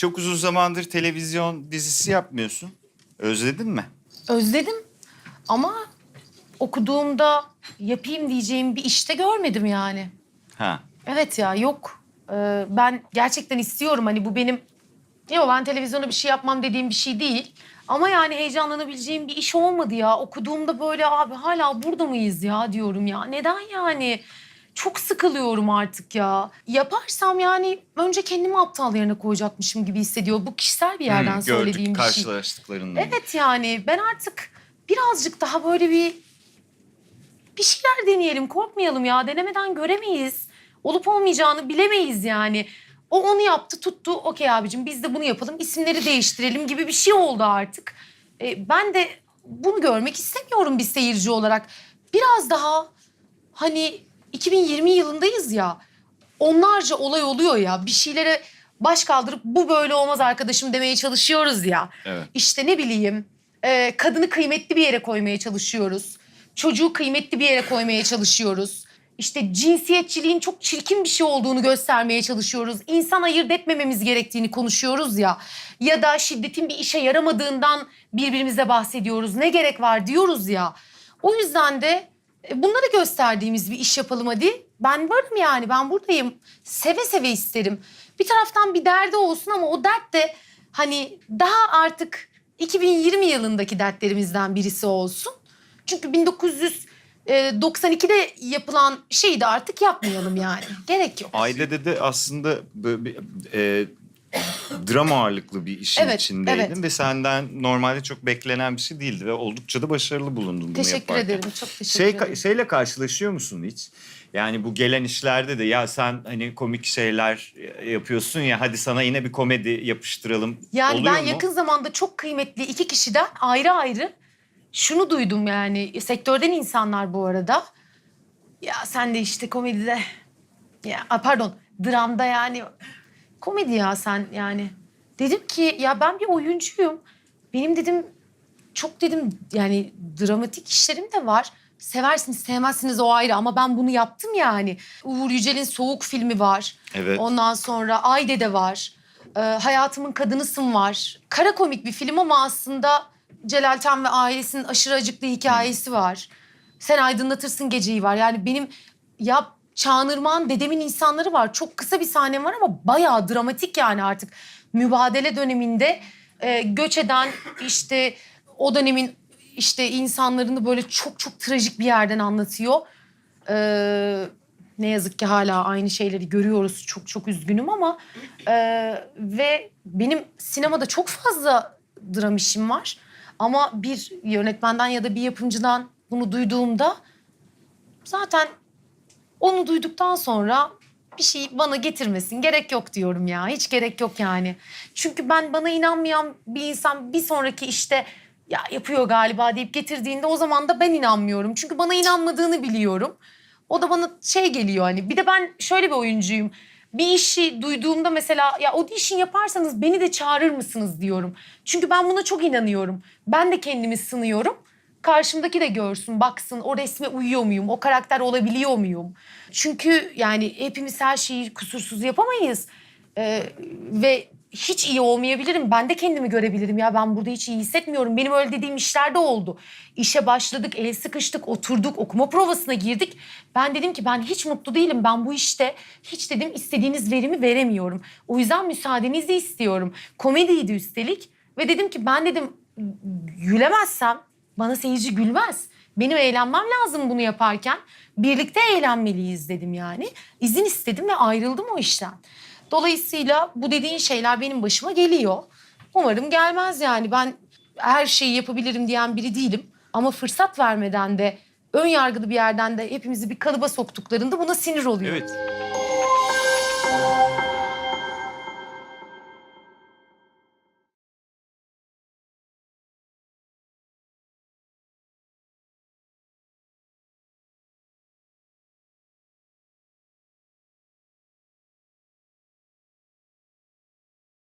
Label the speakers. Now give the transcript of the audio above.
Speaker 1: çok uzun zamandır televizyon dizisi yapmıyorsun. Özledin mi?
Speaker 2: Özledim ama okuduğumda yapayım diyeceğim bir işte görmedim yani.
Speaker 1: Ha.
Speaker 2: Evet ya yok. Ee, ben gerçekten istiyorum hani bu benim... Yok ben televizyona bir şey yapmam dediğim bir şey değil. Ama yani heyecanlanabileceğim bir iş olmadı ya. Okuduğumda böyle abi hala burada mıyız ya diyorum ya. Neden yani? Çok sıkılıyorum artık ya. Yaparsam yani önce kendimi aptal yerine koyacakmışım gibi hissediyor. Bu kişisel bir yerden
Speaker 1: Hmm,
Speaker 2: söylediğim
Speaker 1: gördük
Speaker 2: bir şey.
Speaker 1: karşılaştıklarından.
Speaker 2: Evet yani ben artık birazcık daha böyle bir bir şeyler deneyelim, korkmayalım ya. Denemeden göremeyiz. Olup olmayacağını bilemeyiz yani. O onu yaptı, tuttu. Okey abicim biz de bunu yapalım, isimleri değiştirelim gibi bir şey oldu artık. E, ben de bunu görmek istemiyorum bir seyirci olarak. Biraz daha hani 2020 yılındayız ya. Onlarca olay oluyor ya. Bir şeylere baş kaldırıp bu böyle olmaz arkadaşım demeye çalışıyoruz ya.
Speaker 1: Evet.
Speaker 2: İşte ne bileyim e, kadını kıymetli bir yere koymaya çalışıyoruz. Çocuğu kıymetli bir yere koymaya çalışıyoruz. İşte cinsiyetçiliğin çok çirkin bir şey olduğunu göstermeye çalışıyoruz. İnsan ayırt etmememiz gerektiğini konuşuyoruz ya. Ya da şiddetin bir işe yaramadığından birbirimize bahsediyoruz. Ne gerek var diyoruz ya. O yüzden de bunları gösterdiğimiz bir iş yapalım hadi. Ben varım yani ben buradayım. Seve seve isterim. Bir taraftan bir derdi olsun ama o dert de hani daha artık 2020 yılındaki dertlerimizden birisi olsun. Çünkü 1992'de yapılan şeyi de artık yapmayalım yani. Gerek yok.
Speaker 1: Ayda de aslında e, drama ağırlıklı bir işin
Speaker 2: Evet,
Speaker 1: içindeydin
Speaker 2: evet.
Speaker 1: ve senden normalde çok beklenen bir şey değildi ve oldukça da başarılı bulundun bunu
Speaker 2: Teşekkür
Speaker 1: yaparken.
Speaker 2: ederim. Çok teşekkür
Speaker 1: Şey,
Speaker 2: ederim.
Speaker 1: şeyle karşılaşıyor musun hiç? Yani bu gelen işlerde de ya sen hani komik şeyler yapıyorsun ya hadi sana yine bir komedi yapıştıralım.
Speaker 2: Yani
Speaker 1: Oluyor
Speaker 2: ben
Speaker 1: mu?
Speaker 2: yakın zamanda çok kıymetli iki kişiden ayrı ayrı şunu duydum yani sektörden insanlar bu arada. Ya sen de işte komedide ya pardon dramda yani komedi ya sen yani. Dedim ki ya ben bir oyuncuyum. Benim dedim çok dedim yani dramatik işlerim de var. Seversiniz sevmezsiniz o ayrı ama ben bunu yaptım yani. Uğur Yücel'in Soğuk filmi var.
Speaker 1: Evet.
Speaker 2: Ondan sonra Ayde'de var. Ee, Hayatımın Kadınısın var. Kara komik bir film ama aslında Celal Tan ve ailesinin aşırı acıklı hikayesi var. Sen aydınlatırsın geceyi var. Yani benim ya Çağınırman dedemin insanları var. Çok kısa bir sahnem var ama bayağı dramatik yani artık. Mübadele döneminde e, göç eden işte o dönemin işte insanlarını böyle çok çok trajik bir yerden anlatıyor. Ee, ne yazık ki hala aynı şeyleri görüyoruz. Çok çok üzgünüm ama e, ve benim sinemada çok fazla dram işim var. Ama bir yönetmenden ya da bir yapımcıdan bunu duyduğumda zaten onu duyduktan sonra bir şey bana getirmesin. Gerek yok diyorum ya. Hiç gerek yok yani. Çünkü ben bana inanmayan bir insan bir sonraki işte ya yapıyor galiba deyip getirdiğinde o zaman da ben inanmıyorum. Çünkü bana inanmadığını biliyorum. O da bana şey geliyor hani. Bir de ben şöyle bir oyuncuyum. Bir işi duyduğumda mesela ya o işin yaparsanız beni de çağırır mısınız diyorum. Çünkü ben buna çok inanıyorum. Ben de kendimi sınıyorum. Karşımdaki de görsün, baksın o resme uyuyor muyum? O karakter olabiliyor muyum? Çünkü yani hepimiz her şeyi kusursuz yapamayız. Ee, ve hiç iyi olmayabilirim. Ben de kendimi görebilirim. Ya ben burada hiç iyi hissetmiyorum. Benim öyle dediğim işler de oldu. İşe başladık, el sıkıştık, oturduk, okuma provasına girdik. Ben dedim ki ben hiç mutlu değilim. Ben bu işte hiç dedim istediğiniz verimi veremiyorum. O yüzden müsaadenizi istiyorum. Komediydi üstelik. Ve dedim ki ben dedim gülemezsem bana seyirci gülmez. Benim eğlenmem lazım bunu yaparken. Birlikte eğlenmeliyiz dedim yani. İzin istedim ve ayrıldım o işten. Dolayısıyla bu dediğin şeyler benim başıma geliyor. Umarım gelmez yani. Ben her şeyi yapabilirim diyen biri değilim. Ama fırsat vermeden de ön yargılı bir yerden de hepimizi bir kalıba soktuklarında buna sinir oluyorum.
Speaker 1: Evet.